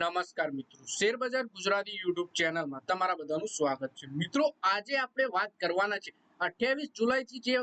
નમસ્કાર મિત્રો. શેર બજાર ગુજરાતી યુટ્યુબ ચેનલમાં તમારા બધાનું સ્વાગત છે. મિત્રો, આજે આપણે વાત કરવાના છે. અઠ્યાવીસ જુલાઈથી જે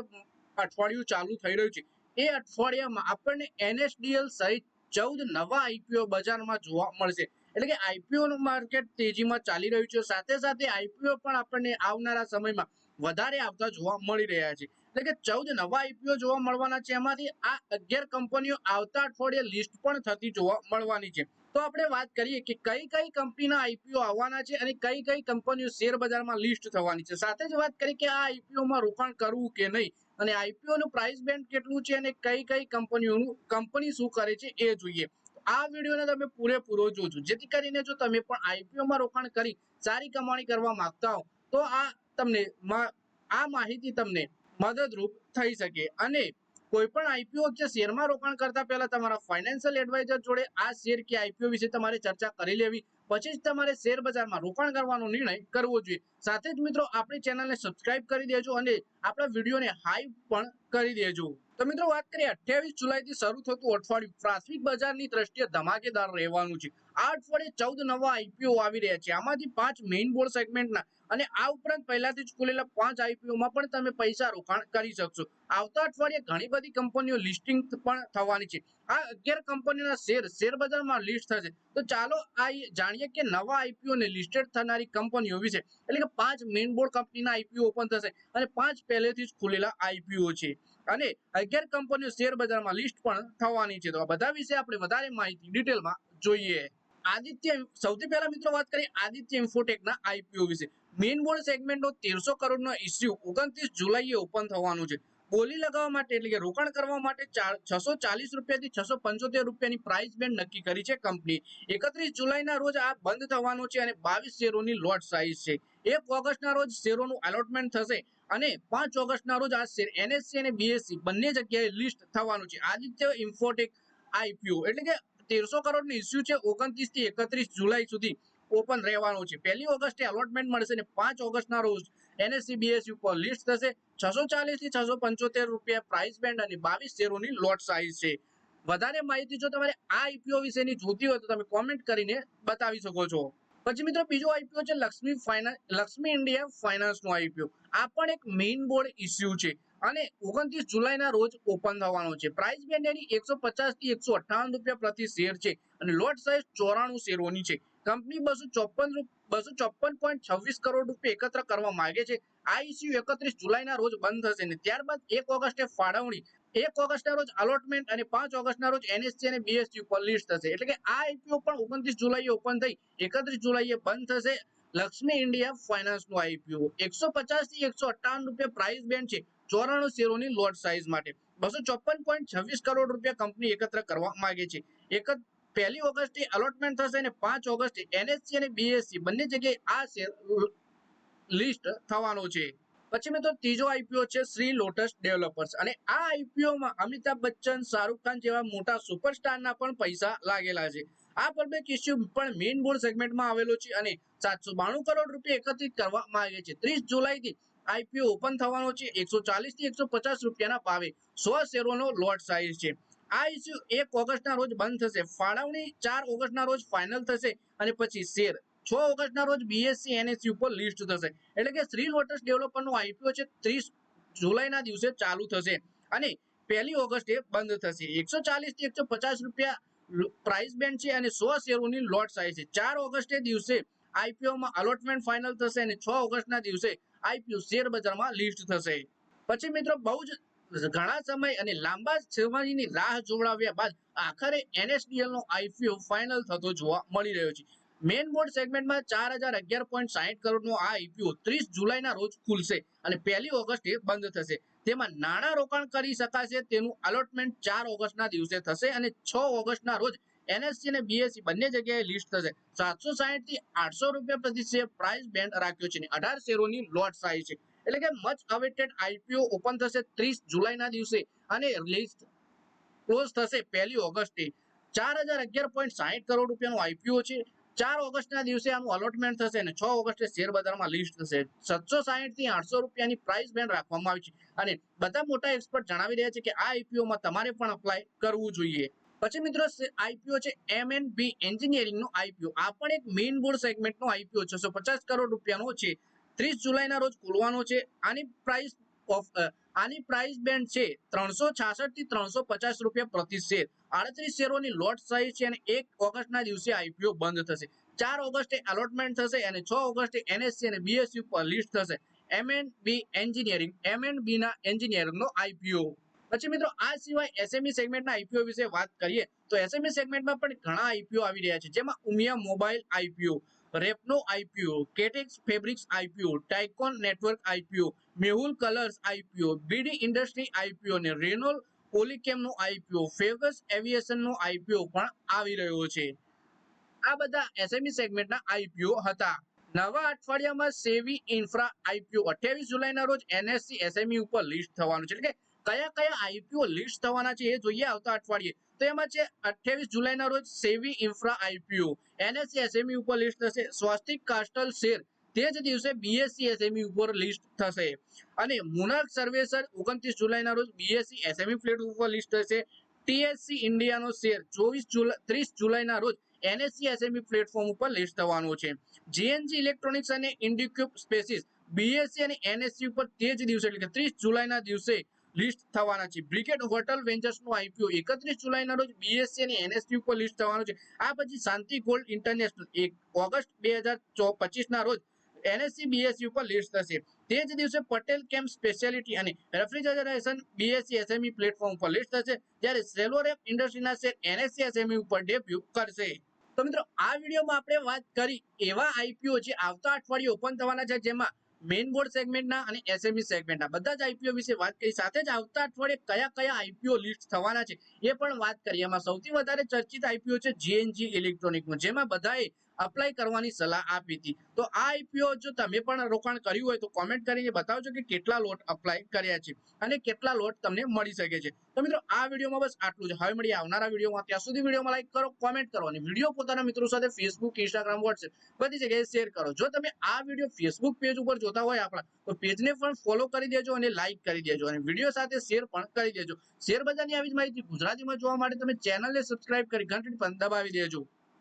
અઠવાડિયું ચાલુ થઈ રહ્યું છે, એ અઠવાડિયામાં આપણને એનએસડીએલ સહિત ચૌદ નવા આઈપીઓ બજારમાં જોવા મળશે. એટલે કે આઈપીઓ નું માર્કેટ તેજીમાં ચાલી રહ્યું છે. સાથે સાથે આઈપીઓ પણ આપણને આવનારા સમયમાં વધારે આવતા જોવા મળી રહ્યા છે. એટલે કે ચૌદ નવા આઈપીઓ જોવા મળવાના છે. એમાંથી આ અગિયાર કંપનીઓ આવતા અઠવાડિયે લિસ્ટ પણ થતી જોવા મળવાની છે. તો આપણે વાત કરીએ કે કઈ કઈ કંપનીના આઈપીઓ આવવાના છે અને કઈ કઈ કંપનીઓ શેર બજારમાં લિસ્ટ થવાની છે. સાથે જ વાત કરીએ કે આ આઈપીઓમાં રોકાણ કરવું કે નહીં અને આઈપીઓનું પ્રાઇસ બેન્ડ કેટલું છે અને કઈ કઈ કંપનીઓનું કંપની શું કરે છે એ જોઈએ. આ વિડીયોને તમે પૂરેપૂરો જોજો. જેથી કરીને જો તમે પણ આઈપીઓમાં રોકાણ કરી સારી કમાણી કરવા માંગતા હો, તો આ તમને આ માહિતી તમને મદદરૂપ થઈ શકે. અને કોઈ પણ આઈપીઓ કે શેરમાં રોકાણ કરતા પહેલા તમારા ફાઇનાન્શિયલ એડવાઇઝર જોડે આ શેર કે આઈપીઓ વિશે તમારે ચર્ચા કરી લેવી. પછી જ તમારે શેર બજારમાં રોકાણ કરવાનો નિર્ણય કરવો જોઈએ. સાથે જ મિત્રો, આપણી ચેનલને સબસ્ક્રાઇબ કરી દેજો અને આપણા વિડીયોને હાઈ પણ કરી દેજો. તો મિત્રો, વાત કરીએ અઠ્યાવીસ જુલાઈથી શરૂ થતું અઠવાડિયું. પ્રાથમિક બજારની દ્રષ્ટિએ ધમાકેદાર રહેવાનું છે. આ અઠવાડિયે ચૌદ નવા આઈપીઓ આવી રહ્યા છે. આમાંથી પાંચ મેઇન બોર્ડ સેગમેન્ટના અને આ ઉપરાંત પહેલાથી જ ખુલેલા પાંચ આઈપીઓમાં પણ તમે પૈસા રોકાણ કરી શકશો. આવતા અઠવાડિયે ઘણી બધી કંપનીઓ લિસ્ટિંગ પણ થવાની છે. આ અગિયાર કંપનીના શેર શેરબજારમાં લિસ્ટ થશે. તો ચાલો આ જાણીએ કે નવા આઈપીઓ લિસ્ટેડ થનારી કંપનીઓ વિશે. એટલે કે પાંચ મેઇન બોર્ડ કંપનીના આઈપીઓ ઓપન થશે. અને પાંચ પહેલેથી જ ખુલેલા આઈપીઓ છે. અને અગિયાર કંપનીઓ શેર બજારમાં લિસ્ટ પણ થવાની છે. તો આ બધા વિશે આપણે વધારે માહિતી ડિટેલમાં જોઈએ. આદિત્ય સૌથી પહેલા મિત્રો વાત કરીએ આદિત્ય ઇન્ફોટેકના આઈપીઓ વિશે. મેઇન બોર્ડ સેગમેન્ટનો તેરસો કરોડનો ઇસ્યુ ઓગણત્રીસ જુલાઈએ ઓપન થવાનું છે. બોલી લગાવવા માટે એટલે કે રોકાણ કરવા માટે છસો ચાલીસ રૂપિયાથી છસો પંચોતેર રૂપિયાની પ્રાઇસ બેન્ડ નક્કી કરી છે કંપની એકત્રીસ જુલાઈના રોજ આ બંધ થવાનો છે અને બાવીસ શેરોની લોટ સાઇઝ છે. એક ઓગસ્ટના રોજ શેરોનું એલોટમેન્ટ થશે અને પાંચ ઓગસ્ટના રોજ આ શેર એનએસસી અને બીએસસી બંને જગ્યાએ લિસ્ટ થવાનું છે. આદિત્ય ઇન્ફોટેક આઈપીઓ એટલે કે તેરસો કરોડનું ઇસ્યુ છે. ઓગણત્રીસથી એકત્રીસ જુલાઈ સુધી ઓપન રહેવાનું છે. પહેલી ઓગસ્ટે અલોટમેન્ટ મળશે ને પાંચ ઓગસ્ટના રોજ એનએસસી બીએસસી ઉપર લિસ્ટ થશે. છસો ચાલીસથી છસો પંચોતેર રૂપિયા પ્રાઇસ બેન્ડ અને બાવીસ શેરોની લોટ સાઇઝ છે. વધારે માહિતી જો તમારે આ આઈપીઓ વિશેની જોતી હોય તો તમે કોમેન્ટ કરીને બતાવી શકો છો. પછી મિત્રો બીજો આઈપીઓ છે લક્ષ્મી ફાઇનાન્સ લક્ષ્મી ઇન્ડિયા ફાઇનાન્સનો આઈપીઓ આ પણ એક મેઇન બોર્ડ ઇસ્યુ છે અને ઓગણત્રીસ જુલાઈના રોજ ઓપન થવાનો છે. પ્રાઇસ બેન્ડ એની એકસો થી એકસો રૂપિયા પ્રતિ શેર છે અને લોટ સાઇઝ ચોરાણું શેરોની છે. કંપની બસો ચોપન બસો ચોપન પોઈન્ટ છવ્વીસ કરોડ રૂપિયા એકત્ર કરવા માંગે છે. આ ઇસ્યુ એકત્રીસ જુલાઈના રોજ બંધ થશે ને ત્યારબાદ એક ઓગસ્ટે ફાળવણી એક ઓગસ્ટના રોજ અલોટમેન્ટ અને પાંચ ઓગસ્ટના રોજ એનએસસી અને બીએસસી ઉપર લિસ્ટ થશે. એટલે કે આ આઈપીઓ પણ ઓગણત્રીસ જુલાઈએ ઓપન થઈ, એકત્રીસ જુલાઈએ બંધ થશે. લક્ષ્મી ઇન્ડિયા ફાઇનાન્સનું આઈપીઓ એકસો પચાસથી એકસો અઠ્ઠાવન રૂપિયા પ્રાઇસ બેન્ડ છે ચોરાણું શેરોની લોટ સાઇઝ માટે. બસો ચોપન પોઈન્ટ છવ્વીસ કરોડ રૂપિયા કંપની એકત્ર કરવા માંગે છે. એક પહેલી ઓગસ્ટે અલોટમેન્ટ થશે અને પાંચ ઓગસ્ટે એનએસસી અને બીએસસી બંને જગ્યાએ આ શેર લિસ્ટ થવાનો છે. પછી મિત્રો ત્રીજો આઈપીઓ છે શ્રી લોટસ ડેવલપર્સ. અને આ આઈપીઓમાં અમિતાભ બચ્ચન, શાહરૂખ ખાન જેવા મોટા સુપરસ્ટારના પણ પૈસા લાગેલા છે. આ પરબેક ઇસ્યુ પણ મેઇન બોર્ડ સેગમેન્ટમાં આવેલો છે અને સાતસો બાણું કરોડ રૂપિયા એકત્રિત કરવા માંગે છે. ત્રીસ જુલાઈથી આઈપીઓ ઓપન થવાનો છે. એકસો ચાલીસથી એકસો પચાસ રૂપિયાના ભાવે સો શેરોનો લોટ સાઇઝ છે. આ ઇસ્યુ એક ઓગસ્ટના રોજ બંધ થશે. ફાળવણી ચાર ઓગસ્ટના રોજ ફાઇનલ થશે અને પછી શેર છ ઓગસ્ટના રોજ બીએસસી એનએસસી ઉપર લિસ્ટ થશે. એટલે કે શ્રી લોટસ ડેવલપરનું આઈપીઓ છે ત્રીસ જુલાઈના દિવસે ચાલુ થશે. અને પહેલી ઓગસ્ટે બંધ થશે. એકસો ચાલીસથી એકસો પચાસ રૂપિયા પ્રાઇસ બેન્ડ છે અને સો શેરોની લોટ સાઈઝ છે. ચાર ઓગસ્ટે દિવસે આઈપીઓમાં અલોટમેન્ટ ફાઇનલ થશે અને છ ઓગસ્ટના દિવસે આઈપીઓ શેર બજારમાં લિસ્ટ થશે. પછી મિત્રો બહુ જ ઘણા સમય અને લાંબા સમયની રાહ જોડાવ્યા બાદ આખરે એનએસડીએલ નો આઈપીઓ ફાઇનલ થતો જોવા મળી રહ્યો છે. મેઇન બોર્ડ સેગમેન્ટમાં ચાર હજાર અગિયાર પોઈન્ટ સાહીઠ કરોડનો આ આઈપીઓ ત્રીસ જુલાઈના રોજ ખુલશે અને પહેલી ઓગસ્ટે બંધ થશે. તેમાં નાણાં રોકાણ કરી શકાશે, તેનું અલોટમેન્ટ ચાર ઓગસ્ટના દિવસે થશે અને છ ઓગસ્ટના રોજ એનએસસી અને બીએસસી બંને જગ્યાએ લિસ્ટ થશે. સાતસો સાહીઠથી આઠસો રૂપિયા પ્રતિ શેર પ્રાઇસ બેન્ડ રાખ્યો છે અઢાર શેરોની લોટ સાઈઝ છે. એટલે કે મચ અવેટેડ આઈપીઓ ઓપન થશે ત્રીસ જુલાઈના દિવસે અને લિસ્ટ ક્લોઝ થશે પહેલી ઓગસ્ટે. ચાર હજાર અગિયાર પોઈન્ટ સાહીઠ કરોડ રૂપિયાનો આઈપીઓ છે. ચાર ઓગસ્ટના દિવસે આનું અલોટમેન્ટ થશે અને છ ઓગસ્ટે શેર બજારમાં લિસ્ટ થશે. સાતસો સાહીઠથી આઠસો રૂપિયાની પ્રાઇસ બેન્ડ રાખવામાં આવી છે. અને બધા મોટા એક્સપર્ટ જણાવી રહ્યા છે કે આ આઈપીઓમાં તમારે પણ અપ્લાય કરવું જોઈએ. પછી મિત્રો આઈપીઓ છે એમ એન્ડ બી એન્જિનિયરિંગ નો આઈપીઓ આ પણ એક મેઇન બોર્ડ સેગમેન્ટ નો આઈપીઓ છસો પચાસ કરોડ રૂપિયાનો છે. ત્રીસ જુલાઈના રોજ ખોલવાનો છે. આની પ્રાઇસ ઓફ આની પ્રાઇસ બેન્ડ છે ત્રણસો છાસઠથી ત્રણસો પચાસ રૂપિયા પ્રતિ શેર. આડત્રીસ શેરોની લોટ સાઇઝ છે અને એક ઓગસ્ટના દિવસે આઈપીઓ બંધ થશે. ચાર ઓગસ્ટે એલોટમેન્ટ થશે અને છ ઓગસ્ટે એનએસસી અને બીએસયુ પર લિસ્ટ થશે. M and B engineering M and B ના એન્જિનિયરિંગનો આઈપીઓ પછી મિત્રો, આ સિવાય એસએમઈ સેગમેન્ટના આઈપીઓ વિશે વાત કરીએ, તો એસએમઈ સેગમેન્ટમાં પણ ઘણા આઈપીઓ આવી રહ્યા છે, જેમાં ઉમિયા મોબાઈલ આઈપીઓ રેપનો આઈપીઓ કેટેક્સ fabrics IPO Tycoon Network IPO Mehul Colours IPO BD Industry IPO અને રેનોલ પોલીકેમનો આઈપીઓ ફેગસ એવિએશનનો આઈપીઓ પણ આવી રહ્યો છે. આ બધા એસએમઈ સેગમેન્ટના આઈપીઓ હતા. નવા અઠવાડિયામાં સેવી ઇન્ફ્રા આઈપીઓ અઠ્યાવીસ જુલાઈના રોજ એનએસસી એસએમઈ ઉપર લિસ્ટ થવાનું છે. એટલે કે કયા કયા આઈપીઓ લિસ્ટ થવાના છે એ જોઈએ આવતા અઠવાડિયે. તો એમાં છે અઠ્યાવીસ જુલાઈના રોજ Savy Infra IPO NSE, SME ઉપર લિસ્ટ થશે. સ્વાસ્તિક કાસ્ટલ શેર તે જ દિવસે બીએસસી, એસએમઈ ઉપર લિસ્ટ થશે. અને મુનાર્ક સર્વેસર ઓગણત્રીસ જુલાઈના રોજ બીએસસી, એસએમઈ ફ્લેટ ઉપર લિસ્ટ થશે. ટીએસસી ઇન્ડિયાનો શેર ચોવીસ જુલાઈ ત્રીસ જુલાઈના રોજ એનએસસી, એસએમઈ પ્લેટફોર્મ ઉપર લિસ્ટ થવાનો છે. જીએનજી ઇલેક્ટ્રોનિક્સ અને ઇન્ડિક્યુબ સ્પેસિસ, બીએસસી અને એનએસસી ઉપર તે જ દિવસે એટલે કે ત્રીસ જુલાઈના દિવસે લિસ્ટ થવાના છે. બ્રિગેડ હોટલ વેન્ચર્સનું આઈપીઓ એકત્રીસ જુલાઈના રોજ બીએસસી અને એનએસસી ઉપર લિસ્ટ થવાનું છે. આ પછી શાંતિ ગોલ્ડ ઇન્ટરનેશનલ એક ઓગસ્ટ બે હજાર પચીસના રોજ એનએસસી બીએસસી ઉપર લિસ્ટ થશે. તે જ દિવસે પટેલ કેમ્પ સ્પેશિયાલિટી અને રેફ્રિજરેશન બીએસસી એસએમઈ પ્લેટફોર્મ ઉપર લિસ્ટ થશે, જ્યારે સેલોરેપ ઇન્ડસ્ટ્રીના શેર એનએસસી એસએમઈ ઉપર ડેબ્યુ કરશે. તો મિત્રો, આ વિડીયોમાં આપણે વાત કરી એવા આઈપીઓ જે આવતા અઠવાડિયે ઓપન થવાના છે, જેમાં મેઇન બોર્ડ સેગમેન્ટના અને એસએમઈ સેગમેન્ટના બધા જ આઈપીઓ વિશે વાત કરી. સાથે જ આવતા અઠવાડિયે કયા કયા આઈપીઓ લિસ્ટ થવાના છે એ પણ વાત કરી. એમાં સૌથી વધારે ચર્ચિત આઈપીઓ છે જીએનજી ઇલેક્ટ્રોનિકનું જેમાં બધાએ અપ્લાય કરવાની સલાહ આપી હતી. તો આ આઈપીઓ જો તમે પણ રોકાણ કર્યું હોય તો કોમેન્ટ કરીને બતાવજો કે કેટલા લોટ અપ્લાય કર્યા છે અને કેટલા લોટ તમને મળી શકે છે. તો મિત્રો, આ વિડીયોમાં બસ આટલું જ. હવે મળીએ આવનારા વિડીયોમાં. ત્યાં સુધી વિડીયોમાં લાઈક કરો કોમેન્ટ કરો અને વીડિયો પોતાના મિત્રો સાથે ફેસબુક ઇન્સ્ટાગ્રામ વોટ્સએપ બધી જગ્યાએ શેર કરો. જો તમે આ વીડિયો ફેસબુક પેજ ઉપર જોતા હોય આપણા, તો પેજને પણ ફોલો કરી દેજો અને લાઈક કરી દેજો અને વીડિયો સાથે શેર પણ કરી દેજો. શેર બજારની આવી જ માહિતી ગુજરાતીમાં જોવા માટે તમે ચેનલને સબસ્ક્રાઇબ કરી ઘંટડી પણ દબાવી દેજો.